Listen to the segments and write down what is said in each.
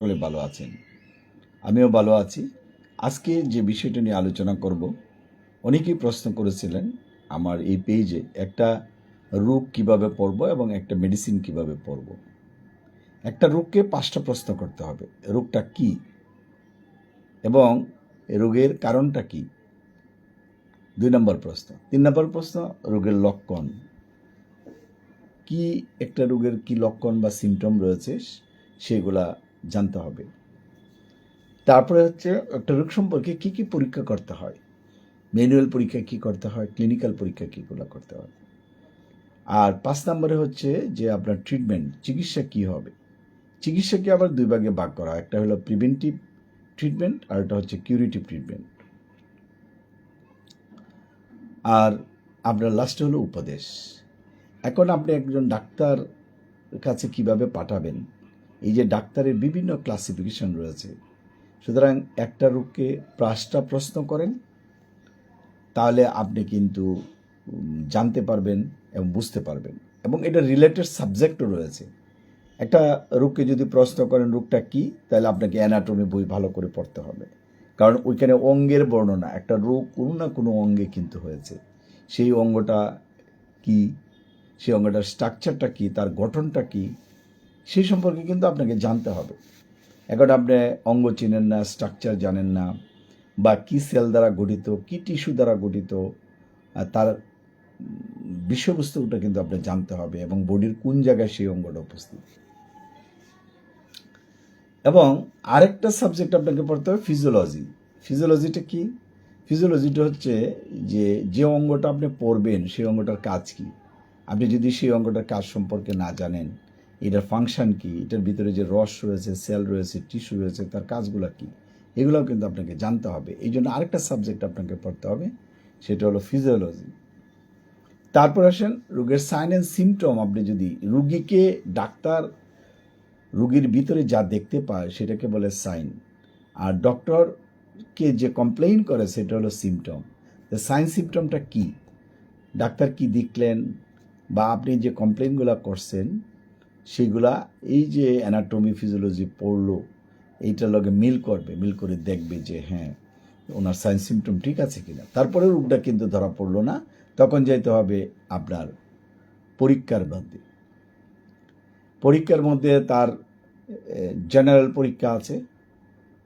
সকলে ভালো আছেন। আমিও ভালো আছি। আজকে যে বিষয়টা নিয়ে আলোচনা করব, অনেকেই প্রশ্ন করেছিলেন আমার এই পেজে একটা রোগ কীভাবে পড়ব এবং একটা মেডিসিন কীভাবে পড়ব। একটা রোগকে পাঁচটা প্রশ্ন করতে হবে, রোগটা কি? এবং রোগের কারণটা কি? দুই নম্বর প্রশ্ন। তিন নম্বর প্রশ্ন, রোগের লক্ষণ। কি একটা রোগের কি লক্ষণ বা সিমটম রয়েছে, সেগুলা জানতে হবে। তারপরে হচ্ছে একটা রোগ সম্পর্কে কী কী পরীক্ষা করতে হয়? ম্যানুয়াল পরীক্ষা কী করতে হয়? ক্লিনিক্যাল পরীক্ষা কীগুলো করতে হয়। আর পাঁচ নম্বরে হচ্ছে যে আপনার ট্রিটমেন্ট, চিকিৎসা কি হবে? চিকিৎসাকে আবার দুই ভাগে ভাগ করা একটা হলো প্রিভেন্টিভ ট্রিটমেন্ট আর একটা হচ্ছে কিউরেটিভ ট্রিটমেন্ট। আর আপনার লাস্টে হলো উপদেশ। এখন আপনি একজন ডাক্তার কাছে কীভাবে পাঠাবেন? এই যে ডাক্তারের বিভিন্ন ক্লাসিফিকেশন রয়েছে, সুতরাং একটা রোগকে পাঁচটা প্রশ্ন করেন, তাহলে আপনি কিন্তু জানতে পারবেন এবং বুঝতে পারবেন। এবং এটা রিলেটেড সাবজেক্টও রয়েছে। একটা রোগকে যদি প্রশ্ন করেন, রোগটা কি? তাহলে আপনাকে অ্যানাটমি বই ভালো করে পড়তে হবে। কারণ ওইখানে অঙ্গের বর্ণনা, একটা রোগ কোনো না কোনো অঙ্গে কিন্তু হয়েছে। সেই অঙ্গটা কি? সেই অঙ্গটার স্ট্রাকচারটা কি? তার গঠনটা কি? সেই সম্পর্কে কিন্তু আপনাকে জানতে হবে। এখন আপনি অঙ্গ চিনেন না স্ট্রাকচার জানেন না, বা কি সেল দ্বারা গঠিত, কি টিস্যু দ্বারা গঠিত তার বিষয়বস্তুটা কিন্তু আপনি জানতে হবে এবং বডির কোন জায়গায় সেই অঙ্গটা উপস্থিত। এবং আরেকটা সাবজেক্ট আপনাকে পড়তে হবে ফিজিওলজি ফিজিওলজিটা কি? ফিজিওলজিটা হচ্ছে যে যে অঙ্গটা আপনি পড়বেন, সেই অঙ্গটার কাজ কি? আপনি যদি সেই অঙ্গটার কাজ সম্পর্কে না জানেন এটার ফাংশন কি? এটার ভিতরে যে রস রয়েছে সেল রয়েছে টিস্যু রয়েছে, তার কাজগুলো কি? এগুলোও কিন্তু আপনাকে জানতে হবে। এই জন্য আরেকটা সাবজেক্ট আপনাকে পড়তে হবে, সেটা হলো ফিজিওলজি তারপর আসেন রোগের সাইন অ্যান্ড সিমটম আপনি যদি রুগীকে ডাক্তার রুগীর ভিতরে যা দেখতে পায়, সেটাকে বলে সাইন আর ডক্টরকে যে কমপ্লেইন করে, সেটা হলো সিমটম সাইন সিমটমটা কি? ডাক্তার কি দেখলেন? বা আপনি যে কমপ্লেনগুলো করছেন সেগুলা এই যে অ্যানাটমি ফিজিওলজি পড়ল, এইটার লগে মিল করবে, মিল করে দেখবে যে হ্যাঁ ওনার সাইন সিমটম ঠিক আছে কিনা। তারপরে রোগটা কিন্তু ধরা পড়ল না, তখন যাইতে হবে আপনার পরীক্ষার মধ্যে। পরীক্ষার মধ্যে তার জেনারেল পরীক্ষা আছে,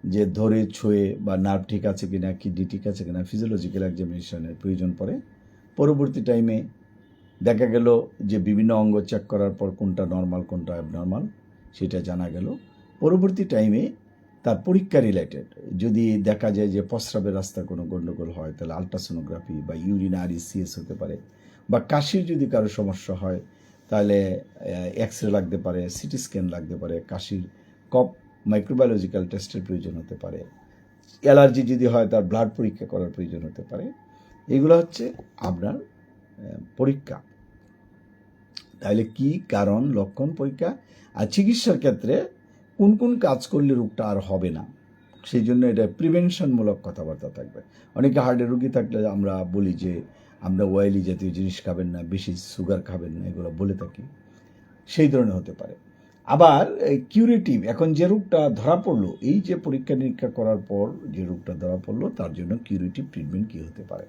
যে ধরে, ছুঁয়ে বা নার্ভ ঠিক আছে কিনা কিডনি ঠিক আছে কিনা ফিজিওলজিক্যাল এক্সামিনেশনের প্রয়োজন পড়ে। পরবর্তী টাইমে দেখা গেল যে বিভিন্ন অঙ্গ চেক করার পর কোনটা নর্মাল কোনটা অ্যাবনর্মাল সেটা জানা গেল। পরবর্তী টাইমে তার পরীক্ষা রিলেটেড যদি দেখা যায় যে প্রস্রাবের রাস্তা কোনো গণ্ডগোল হয়, তাহলে আলট্রাসোনোগ্রাফি বা ইউরিন আর সিএস হতে পারে। বা কাশির যদি কারও সমস্যা হয়, তাহলে এক্স রে লাগতে পারে সিটি স্ক্যান লাগতে পারে, কাশির কপ মাইক্রোবায়োলজিক্যাল টেস্টের প্রয়োজন হতে পারে। অ্যালার্জি যদি হয়, তার ব্লাড পরীক্ষা করার প্রয়োজন হতে পারে। এগুলো হচ্ছে আপনার পরীক্ষা। তাহলে কি কারণ, লক্ষণ, পরীক্ষা? আর চিকিৎসার ক্ষেত্রে কোন কোন কাজ করলে রোগটা আর হবে না? সেই জন্য এটা প্রিভেনশনমূলক কথাবার্তা থাকবে। অনেকে হার্টের রোগী থাকলে আমরা বলি যে, আমরা অয়েলি জাতীয় জিনিস খাবেন না, বেশি সুগার খাবেন না, এগুলো বলে থাকি। সেই ধরনের হতে পারে। আবার কিউরেটিভ এখন যে রোগটা ধরা পড়ল, এই যে পরীক্ষা নিরীক্ষা করার পর যে রোগটা ধরা পড়ল, তার জন্য কিউরেটিভ ট্রিটমেন্ট কী হতে পারে?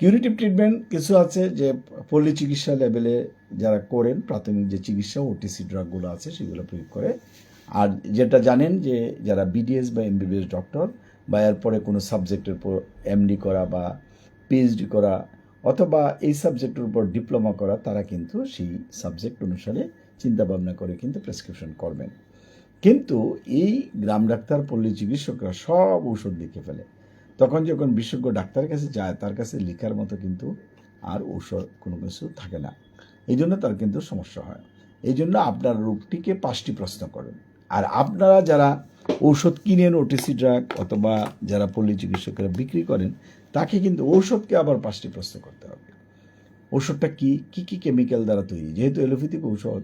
কিউরেটিভ ট্রিটমেন্ট কিছু আছে যে পল্লী চিকিৎসা লেভেলে যারা করেন, প্রাথমিক যে চিকিৎসা ওটিসি ড্রাগগুলো আছে, সেগুলো প্রয়োগ করে। আর যেটা জানেন যে যারা বিডিএস বা এমবিবিএস ডক্টর বা এরপরে কোনো সাবজেক্টের উপর এমডি করা বা পিএইচডি করা অথবা এই সাবজেক্টের উপর ডিপ্লোমা করা, তারা কিন্তু সেই সাবজেক্ট অনুসারে চিন্তা ভাবনা করে কিন্তু প্রেসক্রিপশন করবেন। কিন্তু এই গ্রাম ডাক্তার, পল্লী চিকিৎসকরা সব ঔষধ লিখে ফেলে। তখন যখন বিশেষজ্ঞ ডাক্তারের কাছে যায়, তার কাছে লেখার মতো কিন্তু আর ঔষধ কোনো কিছু থাকে না। এই জন্য তার কিন্তু সমস্যা হয়। এই জন্য আপনার রোগটিকে পাঁচটি প্রশ্ন করেন। আর আপনারা যারা ঔষধ কিনেন ওটিসি ড্রাগ অথবা যারা পল্লী চিকিৎসকেরা বিক্রি করেন, তাকে কিন্তু ঔষধকে আবার পাঁচটি প্রশ্ন করতে হবে। ওষুধটা কি? কি কি কেমিক্যাল দ্বারা তৈরি? যেহেতু এলোপ্যাথিক ঔষধ,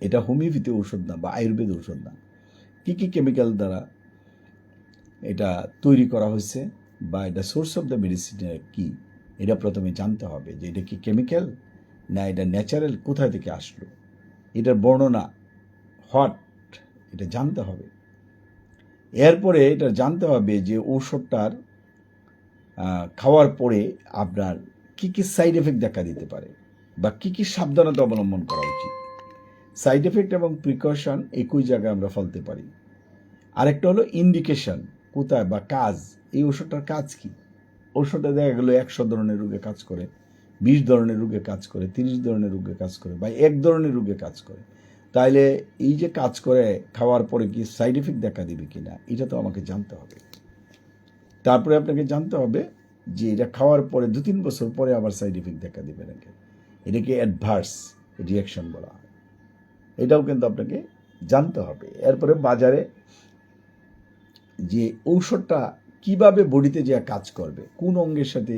এটা হোমিওপ্যাথি ঔষধ না বা আয়ুর্বেদ ঔষধ না। কী কী কেমিক্যাল দ্বারা এটা তৈরি করা হয়েছে বা এটা সোর্স অফ দ্য মেডিসিনের কি? এটা প্রথমে জানতে হবে যে এটা কি কেমিক্যাল না এটা ন্যাচারাল কোথায় থেকে আসলো? এটার বর্ণনা হোয়াট এটা জানতে হবে। এরপরে এটা জানতে হবে যে ঔষধটার খাওয়ার পরে আপনার কি কি সাইড এফেক্ট দেখা দিতে পারে বা কি কি সাবধানতা অবলম্বন করা উচিত। সাইড এফেক্ট এবং প্রিকশন একই জায়গায় আমরা ফেলতে পারি। আরেকটা হলো ইন্ডিকেশন কোথায় বা কাজ, এই ওষুধটার কাজ কি? ওষুধটা দেখা গেলো একশো ধরনের রোগে কাজ করে, বিশ ধরনের রোগে কাজ করে, তিরিশ ধরনের রোগে কাজ করে বা এক ধরনের রোগে কাজ করে। তাইলে এই যে কাজ করে, খাওয়ার পরে কি সাইড এফেক্ট দেখা দিবে কিনা এটা তো আমাকে জানতে হবে। তারপরে আপনাকে জানতে হবে যে এটা খাওয়ার পরে, দু তিন বছর পরে আবার সাইড এফেক্ট দেখা দিবে নাকি? এটাকে অ্যাডভার্স রিয়াকশন বলা হয়। এটাও কিন্তু আপনাকে জানতে হবে। এরপরে বাজারে যে ঔষধটা কীভাবে বডিতে যে কাজ করবে, কোন অঙ্গের সাথে,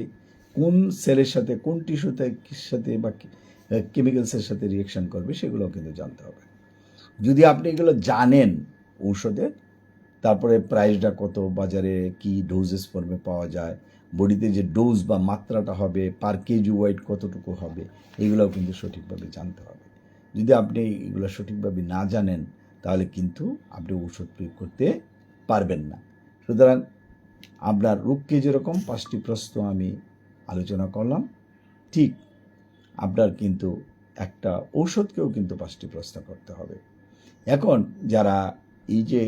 কোন সেলের সাথে, কোন টিস্যুতে সাথে বা কেমিক্যালসের সাথে রিয়েকশন করবে সেগুলোও কিন্তু জানতে হবে। যদি আপনি এগুলো জানেন ঔষধের তারপরে প্রাইসটা কত, বাজারে কি ডোজেস ফর্মে পাওয়া যায়, বডিতে যে ডোজ বা মাত্রাটা হবে পার কেজি ওয়েট কতটুকু হবে, এগুলোও কিন্তু সঠিকভাবে জানতে হবে। যদি আপনি এগুলো সঠিকভাবে না জানেন, তাহলে কিন্তু আপনি ঔষধ প্রয়োগ করতে পারবেন না। সুতরাং আপনার রোগকে যেরকম, পাঁচটি প্রশ্ন আমি আলোচনা করলাম, ঠিক আপনার কিন্তু একটা ঔষধকেও কিন্তু পাঁচটি প্রশ্ন করতে হবে। এখন যারা এই যে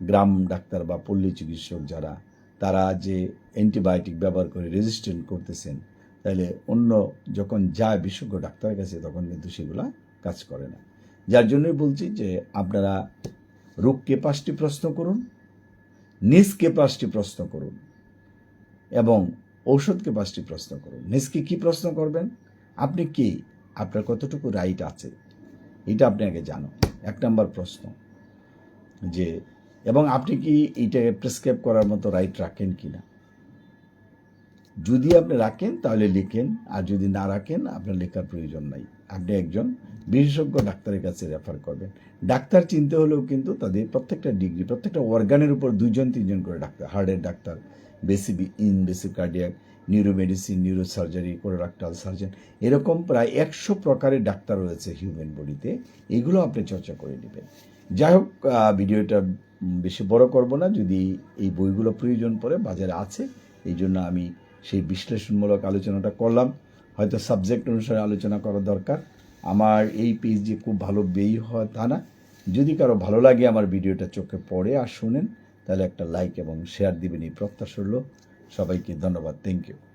গ্রাম ডাক্তার বা পল্লী চিকিৎসক যারা, তারা যে অ্যান্টিবায়োটিক ব্যবহার করে রেজিস্ট্যান্ট করতেছেন, তাহলে অন্য যখন যায় বিশেষজ্ঞ ডাক্তারের কাছে, তখন কিন্তু সেগুলা কাজ করে না। যার জন্যই বলছি যে আপনারা রোগকে পাঁচটি প্রশ্ন করুন নিজকে পাঁচটি প্রশ্ন করুন, এবং ঔষধকে পাঁচটি প্রশ্ন করুন। নিজকে কি প্রশ্ন করবেন? আপনি কি? আপনার কতটুকু রাইট আছে? এটা আপনি আগে জানো এক নম্বর প্রশ্ন যে, এবং আপনি কি এইটাকে প্রেসক্রাইব করার মতো রাইট রাখেন কি না যদি আপনি রাখেন, তাহলে লিখেন। আর যদি না রাখেন, আপনার লেখার প্রয়োজন নাই। আপনি একজন বিশেষজ্ঞ ডাক্তারের কাছে রেফার করবেন। ডাক্তার চিনতে হলেও কিন্তু তাদের প্রত্যেকটা ডিগ্রি প্রত্যেকটা অর্গানের উপর দুজন তিনজন করে ডাক্তার হার্টের ডাক্তার বেসি invasive cardiac neuromedicine neurosurgery colorectal surgeon এরকম প্রায় একশো প্রকারের ডাক্তার রয়েছে হিউম্যান বডিতে এগুলো আপনি চর্চা করে নেবেন। যাই হোক ভিডিওটা বেশি বড় করব না। যদি এই বইগুলো প্রয়োজন পড়ে, বাজারে আছে, এই জন্য আমি সেই বিশ্লেষণমূলক আলোচনাটা করলাম। হয়তো সাবজেক্ট অনুসারে আলোচনা করা দরকার। আমার এই পেজ যে খুব ভালো বেই হয় তা না। যদি কারও ভালো লাগে আমার ভিডিওটা চোখে পড়ে আর শুনেন, তাহলে একটা লাইক এবং শেয়ার দিবেন, এই প্রত্যাশা রইল। সবাইকে ধন্যবাদ। Thank you